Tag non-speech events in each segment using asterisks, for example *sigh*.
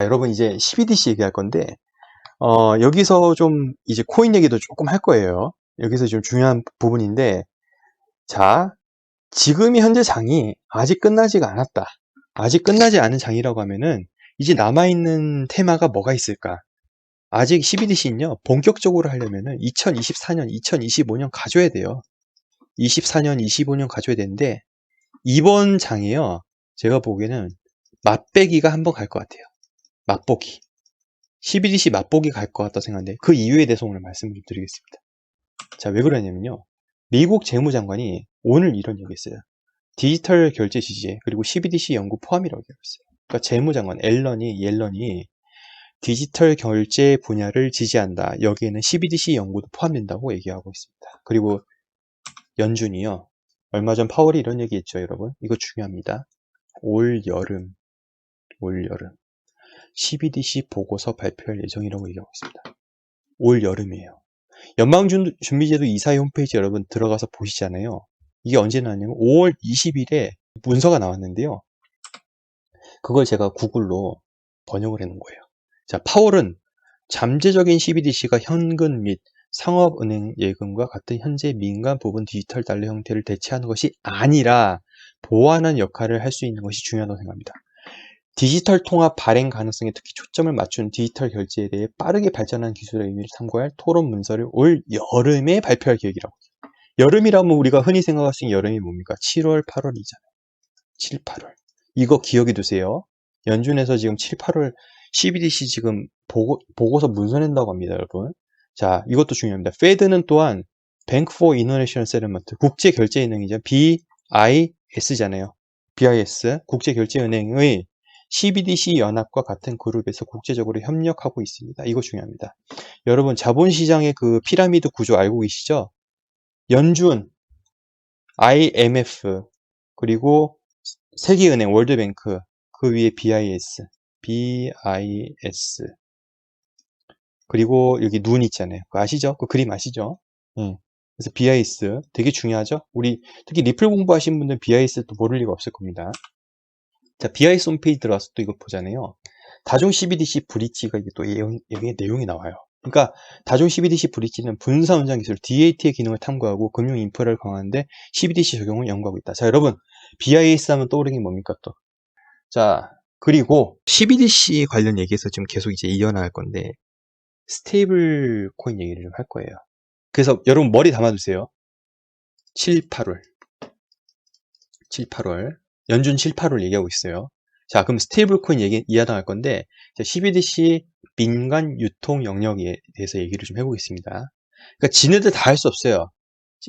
여러분 이제 12DC 얘기할 건데 어, 여기서 좀 이제 코인 얘기도 조금 할 거예요. 여기서 좀 중요한 부분인데 자 지금이 현재 장이 아직 끝나지가 않았다. 아직 끝나지 않은 장이라고 하면은 이제 남아있는 테마가 뭐가 있을까? 아직 12DC는요, 본격적으로 하려면은 2024년, 2025년 가져야 돼요. 24년, 25년 가져야 되는데, 이번 장에요, 제가 보기에는 맛배기가 한번 갈 것 같아요. 맛보기. 12DC 맛보기 갈 것 같다 생각하는데, 그 이유에 대해서 오늘 말씀 좀 드리겠습니다. 자, 왜 그러냐면요. 미국 재무장관이 오늘 이런 얘기 했어요. 디지털 결제 지지, 그리고 12DC 연구 포함이라고 얘기했어요. 그러니까 재무장관 앨런이, 옐런이 디지털 결제 분야를 지지한다. 여기에는 12DC 연구도 포함된다고 얘기하고 있습니다. 그리고 연준이요. 얼마 전 파월이 이런 얘기 했죠, 여러분. 이거 중요합니다. 올 여름, 올 여름 12DC 보고서 발표할 예정이라고 얘기하고 있습니다. 올 여름이에요. 연방준비제도 이사회 홈페이지 여러분 들어가서 보시잖아요. 이게 언제 나왔냐면 5월 20일에 문서가 나왔는데요. 그걸 제가 구글로 번역을 해놓은 거예요. 자, 파월은 잠재적인 CBDC가 현금 및 상업은행 예금과 같은 현재 민간 부분 디지털 달러 형태를 대체하는 것이 아니라 보완하는 역할을 할 수 있는 것이 중요하다고 생각합니다. 디지털 통합 발행 가능성에 특히 초점을 맞춘 디지털 결제에 대해 빠르게 발전한 기술의 의미를 참고할 토론 문서를 올 여름에 발표할 계획이라고. 여름이라면 우리가 흔히 생각할 수 있는 여름이 뭡니까? 7월, 8월이잖아요. 7, 8월. 이거 기억해 두세요. 연준에서 지금 7, 8월 CBDC 지금 보고, 보고서 문서 낸다고 합니다, 여러분. 자, 이것도 중요합니다. 페드는 또한 Bank for International Settlement, 국제결제은행이죠. BIS잖아요. BIS, 국제결제은행의 CBDC 연합과 같은 그룹에서 국제적으로 협력하고 있습니다. 이거 중요합니다. 여러분, 자본시장의 그 피라미드 구조 알고 계시죠? 연준, IMF, 그리고 세계은행, 월드뱅크, 그 위에 BIS, BIS. 그리고 여기 눈 있잖아요. 그거 아시죠? 그 그림 아시죠? 네. 그래서 BIS 되게 중요하죠? 우리 특히 리플 공부하신 분들 BIS 또 모를 리가 없을 겁니다. 자, BIS 홈페이지 들어가서 또 이거 보잖아요. 다중 CBDC 브릿지가 이게 또 여기 내용이 나와요. 그러니까 다중 CBDC 브릿지는 분사 운전 기술 DAT의 기능을 탐구하고 금융 인프라를 강화하는데 CBDC 적용을 연구하고 있다. 자, 여러분 BIS 하면 떠오르는 게 뭡니까 또? 자, 그리고 CBDC 관련 얘기에서 지금 계속 이제 이어나갈 건데 스테이블 코인 얘기를 좀 할 거예요. 그래서 여러분 머리 담아두세요. 7, 8월. 7, 8월. 연준 7, 8월 얘기하고 있어요. 자, 그럼 스테이블 코인 얘기 이어나갈 건데 CBDC 민간 유통 영역에 대해서 얘기를 좀 해보겠습니다. 그러니까 지네들 다 할 수 없어요.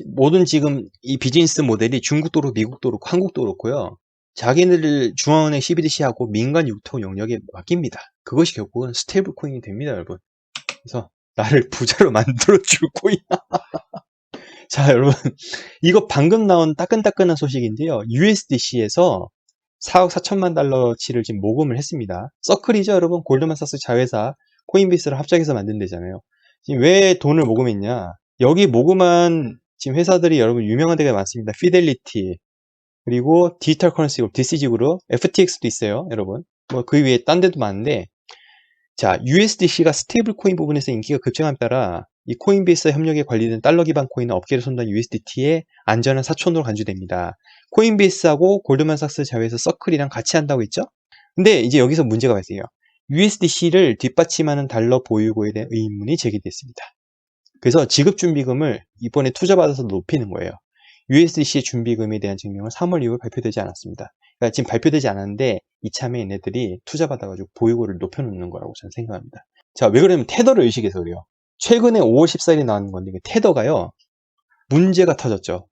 모든 지금 이 비즈니스 모델이 중국도 그렇고 미국도 그렇고 한국도 그렇고요. 자기네들 중앙은행 CBDC하고 민간 유통 영역에 맡깁니다. 그것이 결국은 스테이블 코인이 됩니다, 여러분. 그래서 나를 부자로 *laughs* 만들어줄 코인. *laughs* 자, 여러분. 이거 방금 나온 따끈따끈한 소식인데요. USDC에서 4억 4천만 달러치를 지금 모금을 했습니다. 서클이죠, 여러분. 골드만삭스 자회사 코인베이스를 합작해서 만든 데잖아요. 지금 왜 돈을 모금했냐? 여기 모금한 지금 회사들이 여러분 유명한 데가 많습니다. 피델리티, 그리고 디지털 커런시 그룹, DCG 그룹, FTX도 있어요, 여러분. 뭐 그 위에 딴 데도 많은데 자, USDC가 스테이블 코인 부분에서 인기가 급증함에 따라 이 코인베이스 협력에 관리된 달러 기반 코인은 업계를 손단 USDT의 안전한 사촌으로 간주됩니다. 코인베이스하고 골드만삭스 자회사 서클이랑 같이 한다고 했죠? 근데 이제 여기서 문제가 발생해요. USDC를 뒷받침하는 달러 보유고에 대한 의문이 제기됐습니다. 그래서 지급 준비금을 이번에 투자받아서 높이는 거예요. USDC 준비금에 대한 증명은 3월 이후 발표되지 않았습니다. 그러니까 지금 발표되지 않았는데 이참에 얘네들이 투자받아가지고 보유고를 높여놓는 거라고 저는 생각합니다. 자, 왜 그러냐면 테더를 의식해서 그래요. 최근에 5월 14일에 나온 건데 테더가요. 문제가 터졌죠.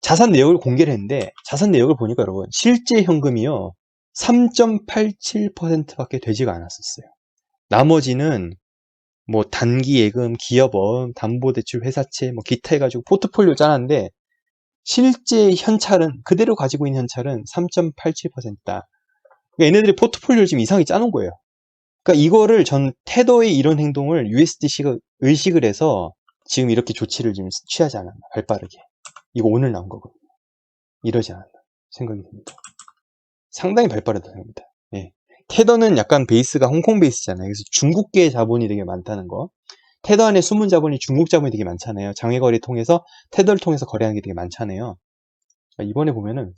자산 내역을 공개를 했는데 자산 내역을 보니까 여러분 실제 현금이요. 3.87%밖에 되지가 않았었어요. 나머지는 뭐 단기 예금, 기업원, 담보대출 회사채, 뭐 기타 해가지고 포트폴리오 짜놨는데 실제 현찰은 그대로 가지고 있는 현찰은 3.87%다. 그러니까 얘네들이 포트폴리오를 지금 이상하게 짜놓은 거예요. 그러니까 이거를 전 테더의 이런 행동을 USDC가 의식을 해서 지금 이렇게 조치를 지금 취하지 않았나 발빠르게 이거 오늘 나온 거거든요. 이러지 않았나 생각이 듭니다. 상당히 발빠르다 생각합니다. 예. 테더는 약간 베이스가 홍콩 베이스잖아요. 그래서 중국계 자본이 되게 많다는 거. 테더 안에 숨은 자본이 중국 자본이 되게 많잖아요. 장외거래 통해서 테더를 통해서 거래하는 게 되게 많잖아요. 자, 이번에 보면은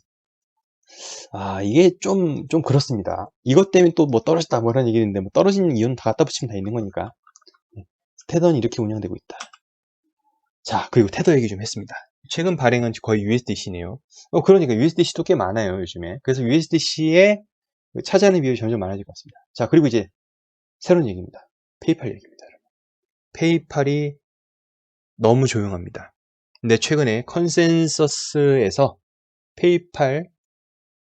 아 이게 좀 좀 그렇습니다. 이것 때문에 또 뭐 떨어졌다 뭐 이런 얘기인데 뭐 떨어지는 이유는 다 갖다 붙이면 다 있는 거니까. 네. 테더는 이렇게 운영되고 있다. 자 그리고 테더 얘기 좀 했습니다. 최근 발행은 거의 USDC네요. 어, 그러니까 USDC도 꽤 많아요 요즘에. 그래서 USDC의 차지하는 비율이 점점 많아질 것 같습니다. 자 그리고 이제 새로운 얘기입니다. 페이팔 얘기입니다. 페이팔이 너무 조용합니다. 근데 최근에 컨센서스에서 페이팔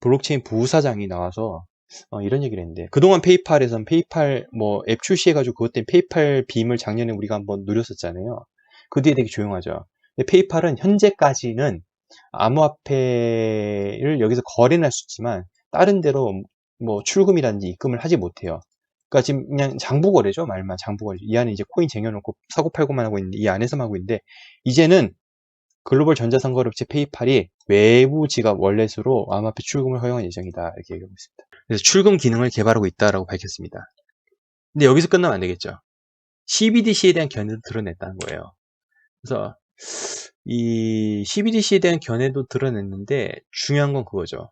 블록체인 부사장이 나와서 어, 이런 얘기를 했는데 그동안 페이팔에선 페이팔 뭐 앱 출시해가지고 그것 때문에 페이팔 빔을 작년에 우리가 한번 누렸었잖아요. 그 뒤에 되게 조용하죠. 근데 페이팔은 현재까지는 암호화폐를 여기서 거래는 할 수 있지만 다른 데로 뭐 출금이라든지 입금을 하지 못해요. 그러니까 지금 그냥 장부 거래죠 말만 장부 거래. 이 안에 이제 코인 쟁여놓고 사고 팔고만 하고 있는데 이 안에서만 하고 있는데 이제는 글로벌 전자상거래업체 페이팔이 외부 지갑 월렛으로 암호화폐 출금을 허용할 예정이다 이렇게 얘기하고 있습니다. 그래서 출금 기능을 개발하고 있다라고 밝혔습니다. 근데 여기서 끝나면 안 되겠죠. CBDC에 대한 견해도 드러냈다는 거예요. 그래서 이 CBDC에 대한 견해도 드러냈는데 중요한 건 그거죠.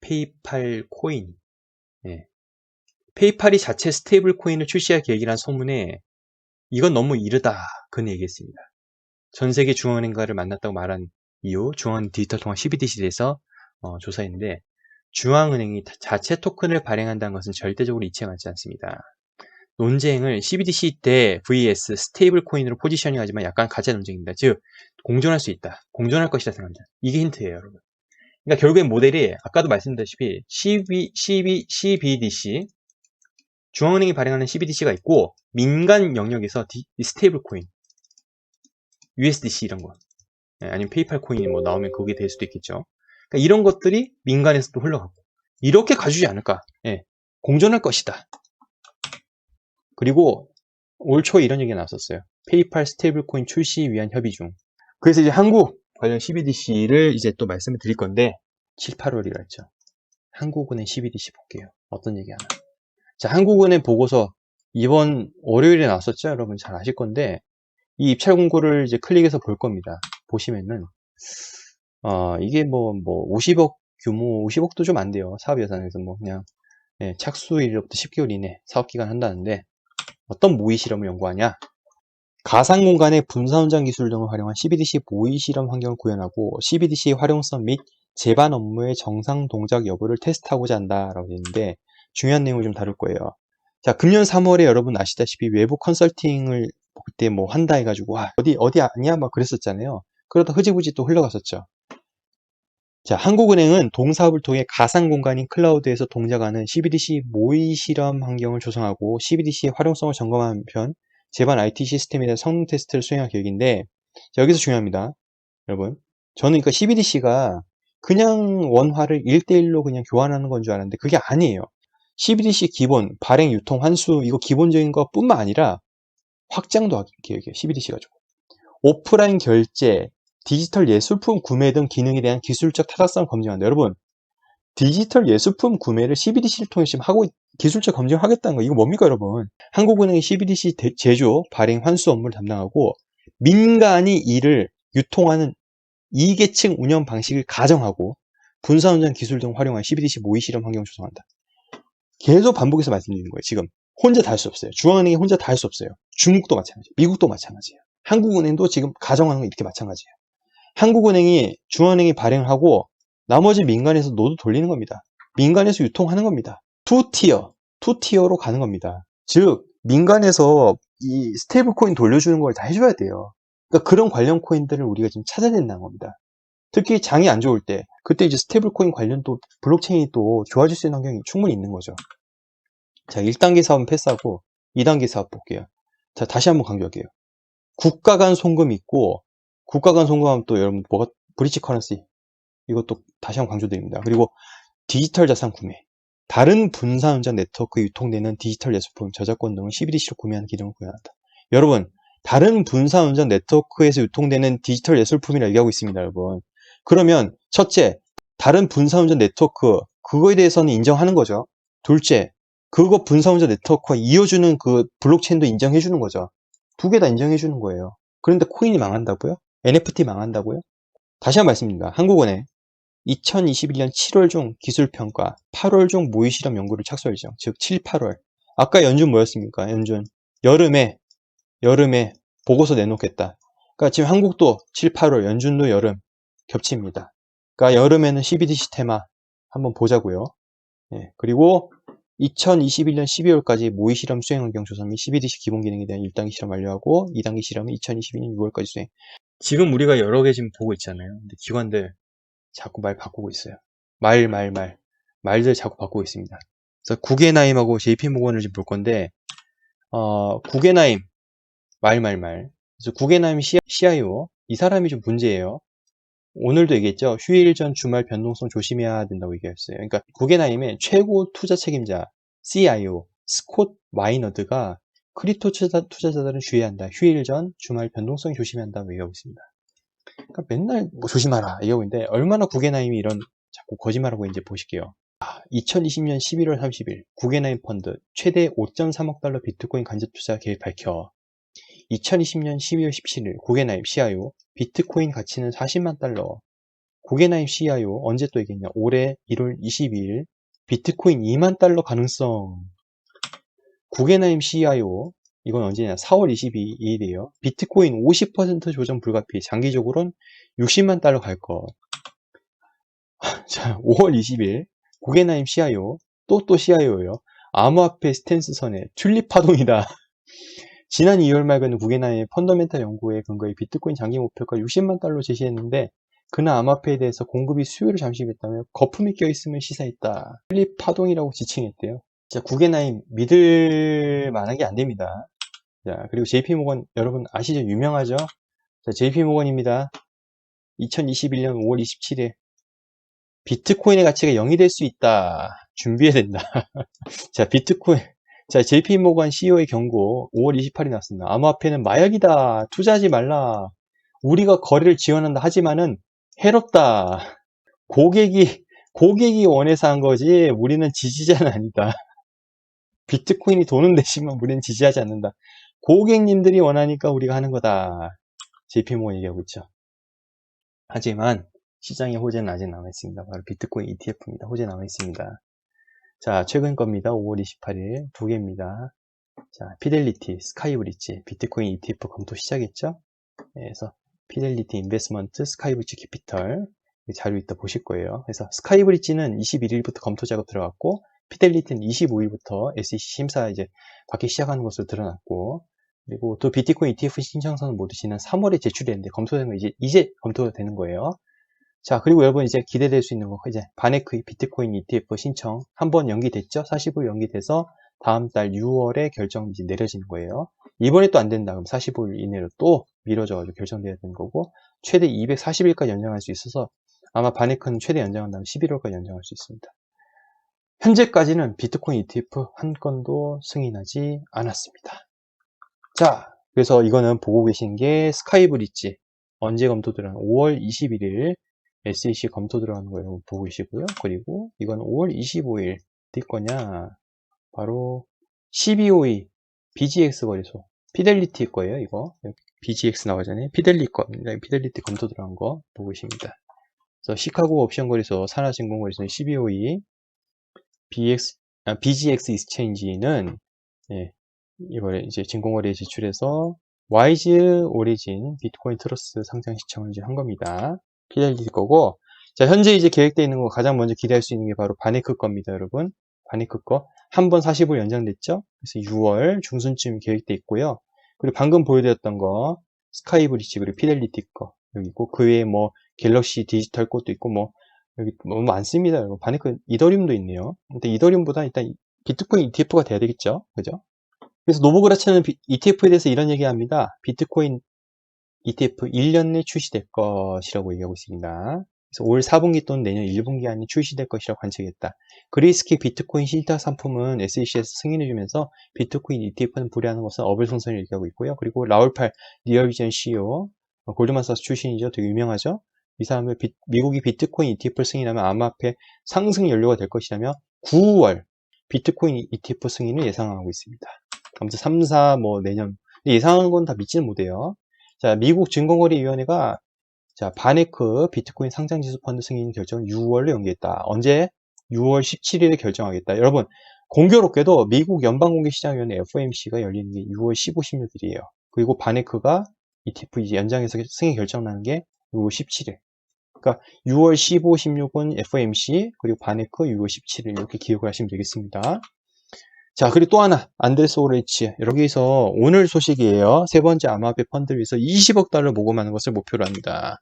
페이팔 코인. 예. 페이팔이 자체 스테이블 코인을 출시할 계획이란 소문에 이건 너무 이르다. 그는 얘기했습니다. 전 세계 중앙은행가를 만났다고 말한 이후 중앙 디지털 통화 CBDC에 대해서 어, 조사했는데 중앙은행이 자체 토큰을 발행한다는 것은 절대적으로 이치에 맞지 않습니다. 논쟁을 CBDC 때 vs 스테이블 코인으로 포지셔닝 하지만 약간 가짜 논쟁입니다. 즉 공존할 수 있다. 공존할 것이다 생각합니다. 이게 힌트예요, 여러분. 그러니까 결국엔 모델이 아까도 말씀드렸다시피 CB, CB, CBDC 중앙은행이 발행하는 CBDC가 있고 민간 영역에서 디, 스테이블 코인 USDC 이런 거 예, 아니면 페이팔 코인이 뭐 나오면 그게 될 수도 있겠죠. 그러니까 이런 것들이 민간에서도 흘러가고 이렇게 가주지 않을까. 예, 공존할 것이다. 그리고 올 초에 이런 얘기가 나왔었어요. 페이팔 스테이블 코인 출시 위한 협의 중. 그래서 이제 한국 관련 CBDC를 이제 또 말씀을 드릴 건데 7, 8월이라 했죠. 한국은행 CBDC 볼게요. 어떤 얘기 하나. 자, 한국은행 보고서 이번 월요일에 나왔었죠. 여러분 잘 아실 건데 이 입찰 공고를 이제 클릭해서 볼 겁니다. 보시면은 어, 이게 뭐, 뭐, 50억 규모, 50억도 좀 안 돼요. 사업 예산에서 뭐, 그냥, 예, 착수일로부터 10개월 이내 사업 기간 한다는데, 어떤 모의 실험을 연구하냐? 가상 공간의 분산 원장 기술 등을 활용한 CBDC 모의 실험 환경을 구현하고, CBDC 활용성 및 제반 업무의 정상 동작 여부를 테스트하고자 한다라고 되어 있는데, 중요한 내용을 좀 다룰 거예요. 자, 금년 3월에 여러분 아시다시피 외부 컨설팅을 그때 뭐 한다 해가지고, 와, 어디, 어디 아니야? 막 그랬었잖아요. 그러다 흐지부지 또 흘러갔었죠. 자, 한국은행은 동사업을 통해 가상 공간인 클라우드에서 동작하는 CBDC 모의 실험 환경을 조성하고 CBDC의 활용성을 점검하는 한편 제반 IT 시스템에 대한 성능 테스트를 수행할 계획인데 자, 여기서 중요합니다. 여러분, 저는 그러니까 CBDC가 그냥 원화를 1대1로 그냥 교환하는 건 줄 알았는데 그게 아니에요. CBDC 기본, 발행, 유통, 환수 이거 기본적인 것뿐만 아니라 확장도 하기 계획이에요. CBDC 가지고. 오프라인 결제, 디지털 예술품 구매 등 기능에 대한 기술적 타당성을 검증한다. 여러분, 디지털 예술품 구매를 CBDC를 통해 지금 하고 기술적 검증을 하겠다는 거 이거 뭡니까 여러분? 한국은행이 CBDC 제조, 발행, 환수 업무를 담당하고 민간이 이를 유통하는 이계층 운영 방식을 가정하고 분산운전 기술 등 활용한 CBDC 모의 실험 환경을 조성한다. 계속 반복해서 말씀드리는 거예요. 지금 혼자 다 할 수 없어요. 중앙은행이 혼자 다 할 수 없어요. 중국도 마찬가지예요. 미국도 마찬가지예요. 한국은행도 지금 가정하는 거 이렇게 마찬가지예요. 한국은행이 중앙은행이 발행하고 나머지 민간에서 노드 돌리는 겁니다. 민간에서 유통하는 겁니다. 투티어, 투티어로 가는 겁니다. 즉 민간에서 이 스테이블 코인 돌려주는 걸 다 해줘야 돼요. 그러니까 그런 관련 코인들을 우리가 지금 찾아야 된다는 겁니다. 특히 장이 안 좋을 때 그때 이제 스테이블 코인 관련 또 블록체인이 또 좋아질 수 있는 환경이 충분히 있는 거죠. 자, 1단계 사업은 패스하고 2단계 사업 볼게요. 자, 다시 한번 강조할게요. 국가 간 송금이 있고 국가 간 송금하면 또 여러분 뭐가 브리치 커런시 이것도 다시 한번 강조드립니다. 그리고 디지털 자산 구매 다른 분산 운전 네트워크에 유통되는 디지털 예술품, 저작권 등을 CBDC로 구매하는 기능을 구현한다. 여러분 다른 분산 운전 네트워크에서 유통되는 디지털 예술품이라 얘기하고 있습니다. 여러분 그러면 첫째 다른 분산 운전 네트워크 그거에 대해서는 인정하는 거죠. 둘째 그거 분사운전 네트워크와 이어주는 그 블록체인도 인정해 주는 거죠. 두 개 다 인정해 주는 거예요. 그런데 코인이 망한다고요? NFT 망한다고요? 다시 한 번 말씀드립니다. 한국은행 2021년 7월 중 기술평가, 8월 중 모의실험 연구를 착수 예정. 즉 7, 8월. 아까 연준 뭐였습니까? 연준 여름에 여름에 보고서 내놓겠다. 그러니까 지금 한국도 7, 8월, 연준도 여름 겹칩니다. 그러니까 여름에는 CBDC 테마 한번 보자고요. 예, 그리고 2021년 12월까지 모의 실험 수행 환경 조사 및 CBDC 기본 기능에 대한 1단계 실험 완료하고 2단계 실험은 2022년 6월까지 수행. 지금 우리가 여러 개 지금 보고 있잖아요. 근데 기관들 자꾸 말 바꾸고 있어요. 말, 말, 말. 말들 자꾸 바꾸고 있습니다. 그래서 구게나임하고 JP모건을 지금 볼 건데, 어, 구게나임, 말, 말, 말. 그래서 구게나임 CIO, 이 사람이 좀 문제예요. 오늘도 얘기했죠. 휴일 전 주말 변동성 조심해야 된다고 얘기했어요. 그러니까 구게나임의 최고 투자 책임자 CIO 스콧 마이너드가 크립토 투자, 투자자 들은 주의해야 한다. 휴일 전 주말 변동성 조심해야 한다고 얘기하고 있습니다. 그러니까 맨날 뭐 조심하라 얘기하고 있는데 얼마나 구게나임이 이런 자꾸 거짓말하고 이제 보실게요. 2020년 11월 30일 구게나임 펀드 최대 5.3억 달러 비트코인 간접 투자 계획 밝혀 2020년 12월 17일 구게나임 CIO 비트코인 가치는 40만 달러. 구게나임 CIO 언제 또 얘기했냐? 올해 1월 22일 비트코인 2만 달러 가능성. 구게나임 CIO 이건 언제냐? 4월 22일이에요. 비트코인 50% 조정 불가피. 장기적으로는 60만 달러 갈 것. *laughs* 자, 5월 20일 구게나임 CIO 또또 CIO예요. 암호화폐 스탠스 선에 튤립 파동이다. 지난 2월 말에는 구게나의 펀더멘탈 연구에 근거해 비트코인 장기 목표가 60만 달러 제시했는데 그는 암호화폐에 대해서 공급이 수요를 잠식했다며 거품이 껴있음을 시사했다. 플립 파동이라고 지칭했대요. 자, 구게나임 믿을 만한 게 안 됩니다. 자, 그리고 JP모건 여러분 아시죠? 유명하죠? 자, JP모건입니다. 2021년 5월 27일 비트코인의 가치가 0이 될 수 있다. 준비해야 된다. *laughs* 자, 비트코인 자, JP모건 CEO의 경고 5월 28일 났습니다. 암호화폐는 마약이다. 투자하지 말라. 우리가 거래를 지원한다 하지만은 해롭다. 고객이 고객이 원해서 한 거지 우리는 지지자는 아니다. *laughs* 비트코인이 도는 대신만 우리는 지지하지 않는다. 고객님들이 원하니까 우리가 하는 거다. JP모건 얘기하고 있죠. 하지만 시장의 호재는 아직 남아있습니다. 바로 비트코인 ETF입니다. 호재 남아있습니다. 자, 최근 겁니다. 5월 28일 두 개입니다. 자, 피델리티, 스카이브리지, 비트코인 ETF 검토 시작했죠? 그래서 피델리티 인베스먼트, 스카이브리지 캐피털 자료 있다 보실 거예요. 그래서 스카이브리지는 21일부터 검토 작업 들어갔고 피델리티는 25일부터 SEC 심사 이제 받기 시작하는 것으로 드러났고 그리고 또 비트코인 ETF 신청서는 모두 지난 3월에 제출했는데 검토되는 거 이제 이제 검토가 되는 거예요. 자, 그리고 여러분 이제 기대될 수 있는 거 이제 바네크 비트코인 ETF 신청 한 번 연기됐죠? 40일 연기돼서 다음 달 6월에 결정 이제 내려지는 거예요. 이번에 또 안 된다. 그럼 45일 이내로 또 미뤄져가지고 결정돼야 되는 거고 최대 240일까지 연장할 수 있어서 아마 바네크는 최대 연장한다면 11월까지 연장할 수 있습니다. 현재까지는 비트코인 ETF 한 건도 승인하지 않았습니다. 자, 그래서 이거는 보고 계신 게 스카이브리지 언제 검토 들어간 5월 21일 SEC 검토 들어가는 거 여러분 보고 계시고요. 그리고 이건 5월 25일 어디 거냐? 바로 1252 BGX 거래소 피델리티 거예요. 이거 BGX 나오잖아요. 피델리 겁니다. 피델리티 검토 들어간 거 보고 계십니다. 그래서 시카고 옵션 거래소 산하증권 거래소 1252 BX 아, BGX 익스체인지는 예, 이번에 이제 증권거래에 제출해서 와이즈 오리진 비트코인 트러스 상장 시청을 이제 한 겁니다. 기다릴 거고. 자 현재 이제 계획되어 있는 거 가장 먼저 기대할 수 있는 게 바로 바네크 겁니다 여러분. 바네크 거 한 번 40일 연장됐죠? 그래서 6월 중순쯤 계획되어 있고요. 그리고 방금 보여드렸던 거 스카이브리지 그리고 피델리티 거 여기 있고 그 외에 뭐 갤럭시 디지털 것도 있고 뭐 여기 너무 많습니다 여러분. 바네크 이더리움도 있네요. 근데 이더리움보다 일단 비트코인 ETF가 돼야 되겠죠? 그죠? 그래서 노보그라츠는 ETF에 대해서 이런 얘기 합니다. 비트코인 ETF 1년 내 출시될 것이라고 얘기하고 있습니다. 그래서 올 4분기 또는 내년 1분기 안에 출시될 것이라고 관측했다. 그레이스키 비트코인 실타 상품은 SEC에서 승인해주면서 비트코인 ETF는 불리하는 것은 어불성선을 얘기하고 있고요. 그리고 라울팔 리얼비전 CEO 어, 골드만사스 출신이죠. 되게 유명하죠. 이 사람은 비, 미국이 비트코인 ETF를 승인하면 암호화폐 상승 연료가 될 것이라며 9월 비트코인 ETF 승인을 예상하고 있습니다. 아무튼 3, 4, 뭐 내년. 예상하는 건 다 믿지는 못해요. 자, 미국 증권거래위원회가 자, 바네크 비트코인 상장지수 펀드 승인 결정을 6월로 연기했다. 언제? 6월 17일에 결정하겠다. 여러분, 공교롭게도 미국 연방공개시장위원회 FOMC가 열리는 게 6월 15, 16일이에요. 그리고 바네크가 ETF 연장해서 승인 결정나는 게 6월 17일. 그러니까 6월 15, 16은 FOMC, 그리고 바네크 6월 17일 이렇게 기억을 하시면 되겠습니다. 자, 그리고 또 하나, 안데스 오레치. 여기서 오늘 소식이에요. 세 번째 암호화폐 펀드를 위해서 20억 달러 모금하는 것을 목표로 합니다.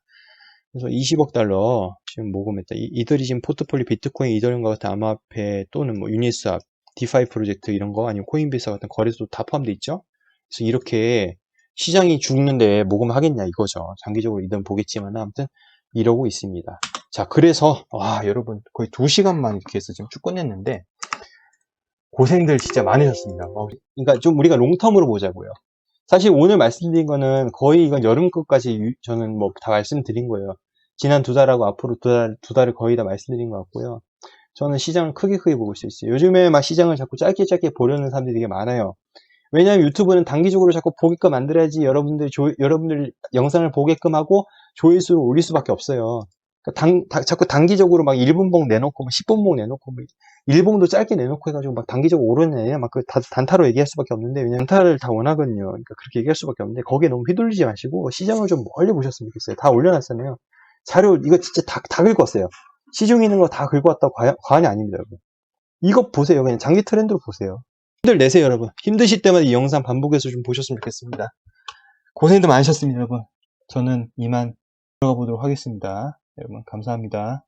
그래서 20억 달러 지금 모금했다. 이- 이들이 지금 포트폴리오 비트코인, 이더리움과 같은 암호화폐 또는 뭐 유니스왑, 디파이 프로젝트 이런 거 아니면 코인베이스 같은 거래소도 다 포함되어 있죠. 그래서 이렇게 시장이 죽는데 모금하겠냐 이거죠. 장기적으로 이든 보겠지만 아무튼 이러고 있습니다. 자, 그래서 와 여러분 거의 2시간만 이렇게 해서 지금 쭉 끝냈는데 고생들 진짜 많으셨습니다. 어, 그러니까 좀 우리가 롱텀으로 보자고요. 사실 오늘 말씀드린 거는 거의 이건 여름 끝까지 유- 저는 뭐 다 말씀드린 거예요. 지난 두 달하고 앞으로 두 달, 두 달을 거의 다 말씀드린 것 같고요. 저는 시장을 크게 크게 보고 수 있어요. 요즘에 막 시장을 자꾸 짧게 짧게 보려는 사람들이 되게 많아요. 왜냐하면 유튜브는 단기적으로 자꾸 보게끔 만들어야지 여러분들이 조, 여러분들 영상을 보게끔 하고 조회수를 올릴 수밖에 없어요. 그러니까 당, 다- 자꾸 단기적으로 막 1분봉 내놓고, 뭐 10분봉 내놓고, 뭐 일봉도 짧게 내놓고 해가지고 막 단기적으로 오르네. 막그 단타로 얘기할 수밖에 없는데, 왜냐면 단타를 다 원하거든요. 그러니까 그렇게 얘기할 수밖에 없는데, 거기에 너무 휘둘리지 마시고, 시장을 좀 멀리 보셨으면 좋겠어요. 다 올려놨잖아요. 자료, 이거 진짜 다, 다 긁었어요. 시중에 있는 거 다 긁어왔다고 과연, 과언이 아닙니다, 여러분. 이거 보세요. 그냥 장기 트렌드로 보세요. 힘들 내세요, 여러분. 힘드실 때마다 이 영상 반복해서 좀 보셨으면 좋겠습니다. 고생도 많으셨습니다, 여러분. 저는 이만 들어가 보도록 하겠습니다. 여러분, 감사합니다.